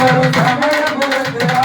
I'm gonna go to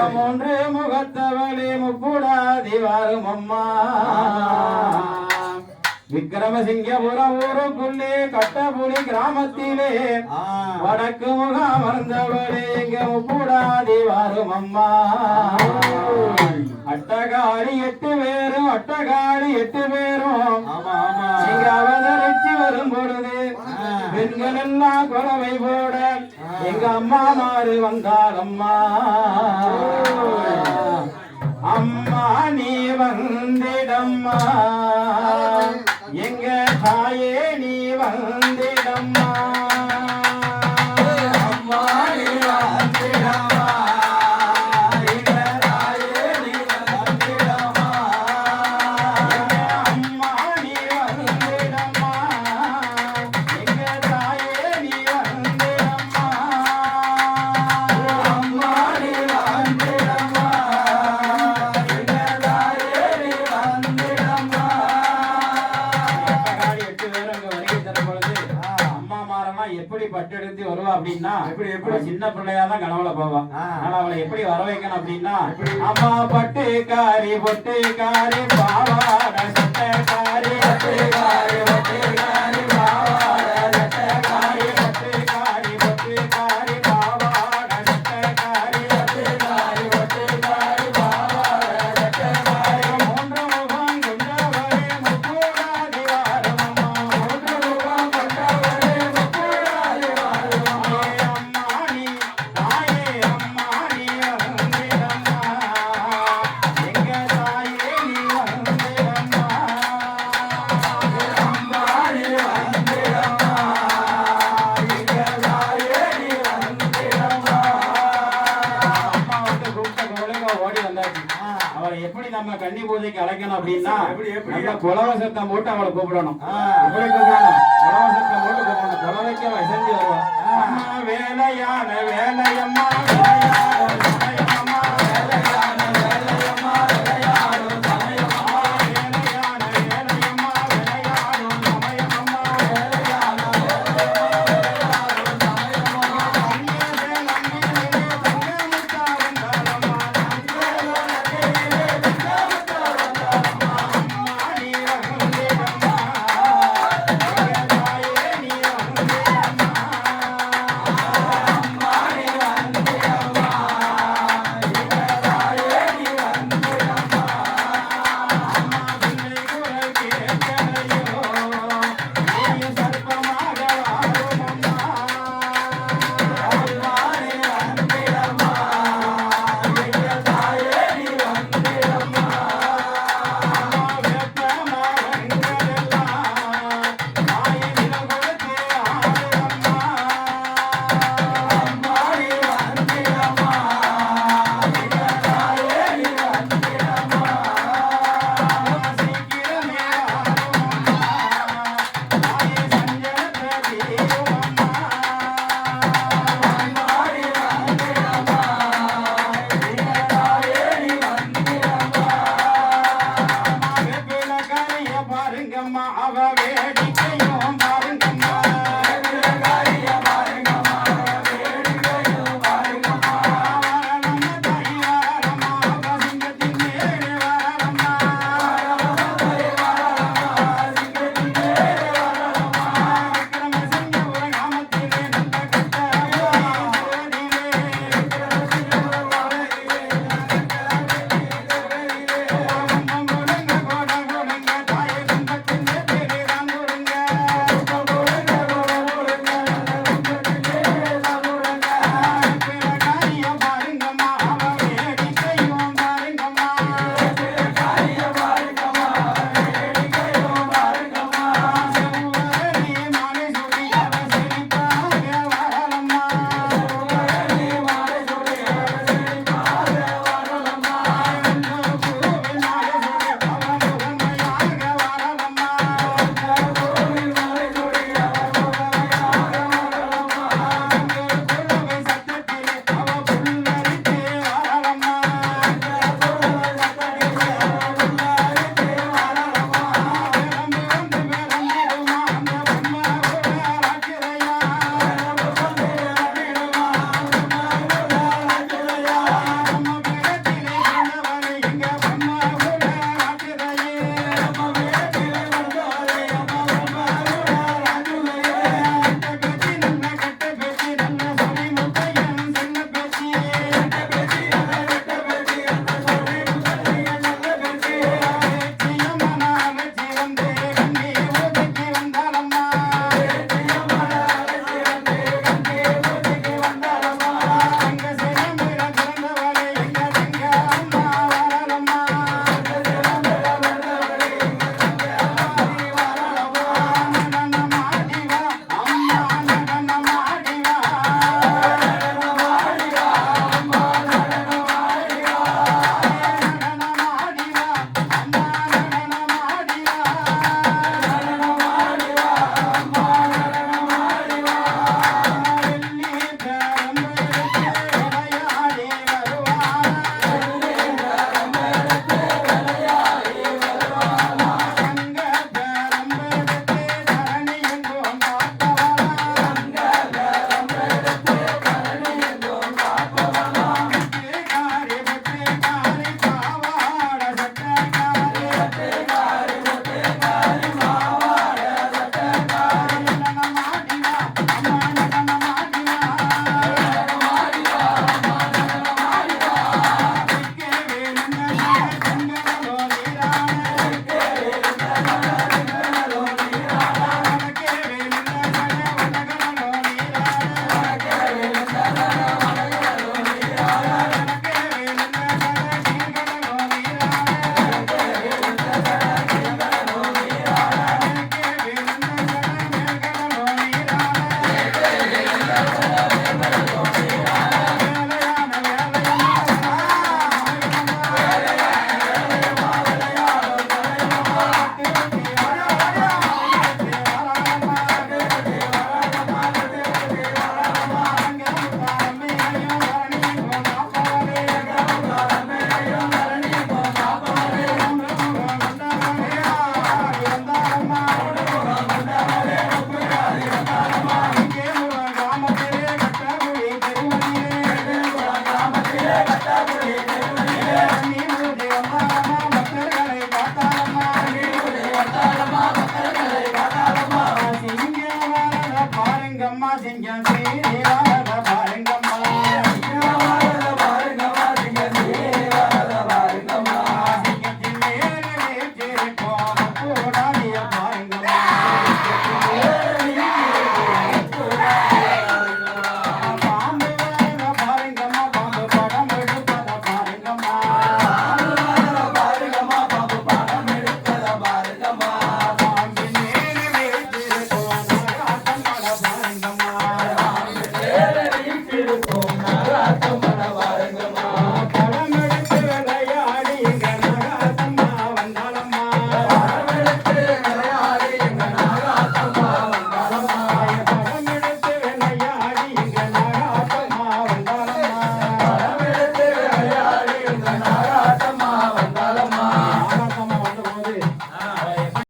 ஒன்று முகத்தவளி முப்புடாதி வாரும் அம்மா. விக்ரமசிங்கபுரம் ஊருக்குள்ளே கட்டபுலி கிராமத்திலே வடக்கு முகம் அமர்ந்தவளே இங்கு முப்புடாதி வாரும் அம்மா. அட்டகாளி எட்டு பேரும் அட்டகாளி எட்டு பேரும். இங்கு அவதரிச்சு வரும் பொழுது பெண்கள் எல்லாம் கொலவை போட எங்க அம்மா மாறு வங்காளம்மா அம்மா நீ வந்திடம்மா. எங்க தாயே நீ வந்து சுத்தி வருவா அப்படின்னா எப்படி எப்படி? சின்ன பிள்ளையாதான் கனவுல போவா ஆனா அவளை எப்படி வர வைக்கணும் அப்படின்னா அம்மா பட்டு காரி பட்டு காரி பாவா அவரை எப்படி நம்ம கன்னி பூஜைக்கு அழைக்கணும் அப்படின்னா நம்ம குலவ சத்தம் போட்டு அவளை கூப்பிடணும். எப்படி கூப்பிடணும் குலவ சத்தம் போட்டு கூப்பிடணும். குலவைக்கு அவ இசைஞ்சு வருவான் வேலையான வேலையம்மா